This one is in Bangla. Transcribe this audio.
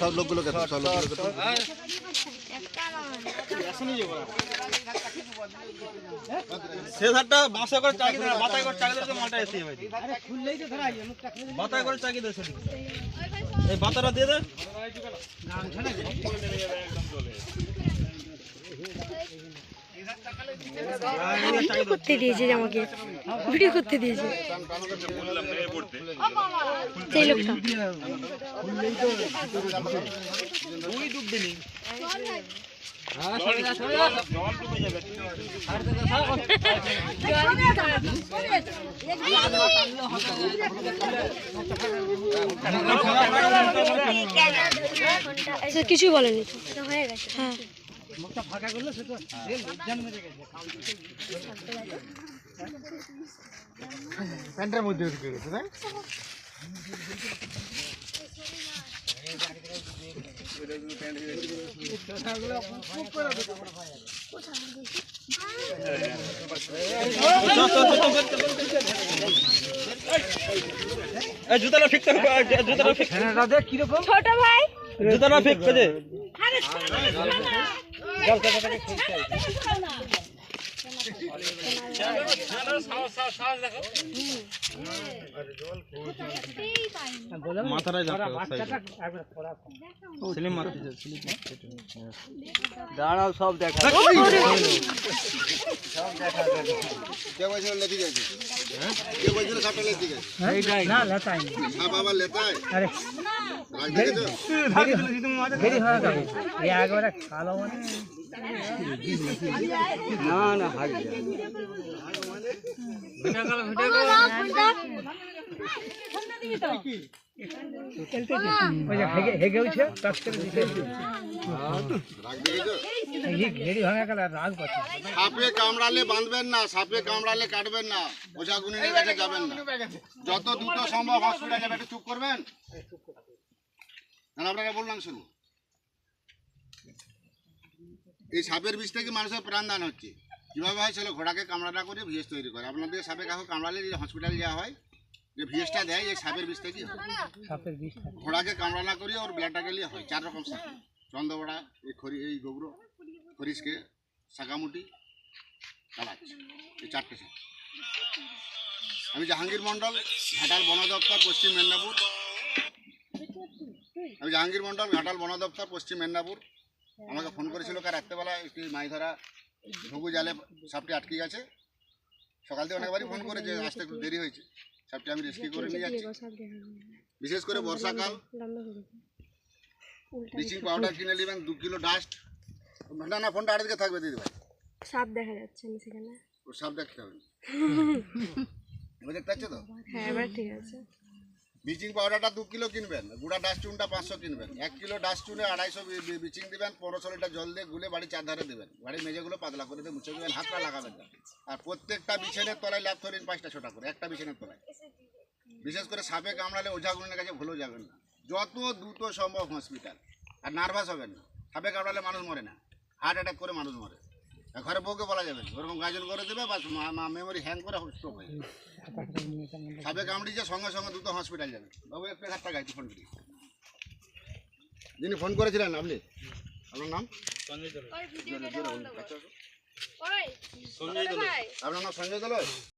সব লোকগুলোকে সব লোকগুলোকে সে ধারটা বাঁশে করে চাকি দেয় বাতায় করে চাকি দিলে মালটা এসে যাবে বাতায় করে চাকি দেয় এই বাতাটা দিয়ে দে। ভিডিও করতে দিয়েছে আমাকে। ভিডিও করতে দিয়েছে। সেই লোকটা। কিছুই বলেনি। তো হয়ে গেছে। হ্যাঁ। প্যান্টের মধ্যে ঢুকে গেছে তাই? এই জুতাটা ঠিক করে জুতাটা ঠিক ছোট ভাই। জুতাটা ঠিক করে। দাঁড়াও সব দেখা কে বলছিল লেথি না হয়ে মানে না সাপে কামড়ালে বাঁধবেন না, সাপে কামড়ালে কাটবেন না ওঝা কাছে যাবেন না। যত দ্রুত সম্ভব হসপিটালে যাবে, একটু চুপ করবেন। না আপনারা বললাম, শুনুন। এই সাপের বিষ থেকে মানুষের প্রাণদান হচ্ছে। কীভাবে হয় ছিল ঘোড়াকে কামড়াটা করে ভিএস তৈরি করে। আপনাদের সাপে কাউকে কামড়ালে হসপিটাল যাওয়া হয় যে ভিএসটা দেয় এই সাপের বিষ থেকে হয়। সাপের বিষ থাকে। ঘোড়াকে কামড়ানা করিয়ে ওর ব্লাডটাকে নিয়ে হয় চার রকম সাপ। চন্দ্রবড়া এই খড়ি এই গোবর খরিসকে শাকামুটি কালাচ এই চারটে সাপ। আমি জাহাঙ্গীর মণ্ডল ঘাটাল বন দপ্তর পশ্চিম মেদিনীপুর। আমি জাহাঙ্গীর মণ্ডল ঘাটাল বন দপ্তর পশ্চিম মেদিনীপুর। আমাকে ফোন করেছিল কার রাত্রেবেলা একটি মাছ ধরা ঘুঘু জালে সাপটি আটকে গেছে। সকাল থেকে অনেকবারই ফোন করে যে আসতে একটু দেরি হয়েছে। সাপটি আমি রেস্কিউ করে নিয়ে যাচ্ছি। বিশেষ করে বর্ষাকাল। ব্লিচিং পাউডার কিনে নেবেন দু কিলো ডাস্ট না না ফোনটা আড়ে দিকে থাকবে দিদি ভাই। সাপ দেখা যাচ্ছে আমি সেখানে। ও সাপ দেখতে হবে। এবার দেখতে পাচ্ছ তো? হ্যাঁ এবার ঠিক আছে। ব্লিচিং পাউডারটা দু কিলো কিনবেন, গুঁড়া ডাস্টুনটা পাঁচশো কিনবেন। এক কিলো ডাস্টুনে আড়াইশো ব্লিচিং দিবেন, পনেরোশো লিটার জল দিয়ে গুলে বাড়ি চারধারে দেবেন। বাড়ির মেঝেগুলো পাতলা করে দিয়ে মুছে দেবেন হাতটা লাগাবেন না। আর প্রত্যেকটা বিছানের তলায় ল্যাপথরিন পাঁচটা ছোটা করে, একটা বিছানের তলায়। বিশেষ করে সাপে কামড়ালে ওঝাগুনের কাছে ভুলেও যাবেন না। যত দ্রুত সম্ভব হসপিটাল, আর নার্ভাস হবেন না। সাপে কামড়ালে মানুষ মরে না, হার্ট অ্যাটাক করে মানুষ মরে। ঘরে বউকে বলা যাবে ওরকম গাজন করে দেবে বা মেমোরি হ্যাং করে স্ট্রোক হয়ে যাবে। সাপে কামড়িয়েছে সঙ্গে সঙ্গে দুটো হসপিটাল যাবে। বাবু একটু হাত গাইতে ফোন করি। যিনি ফোন করেছিলেন আপনি? আপনার নাম। আচ্ছা, সঞ্জয় দোলে আপনার নাম সঞ্জয় দলয়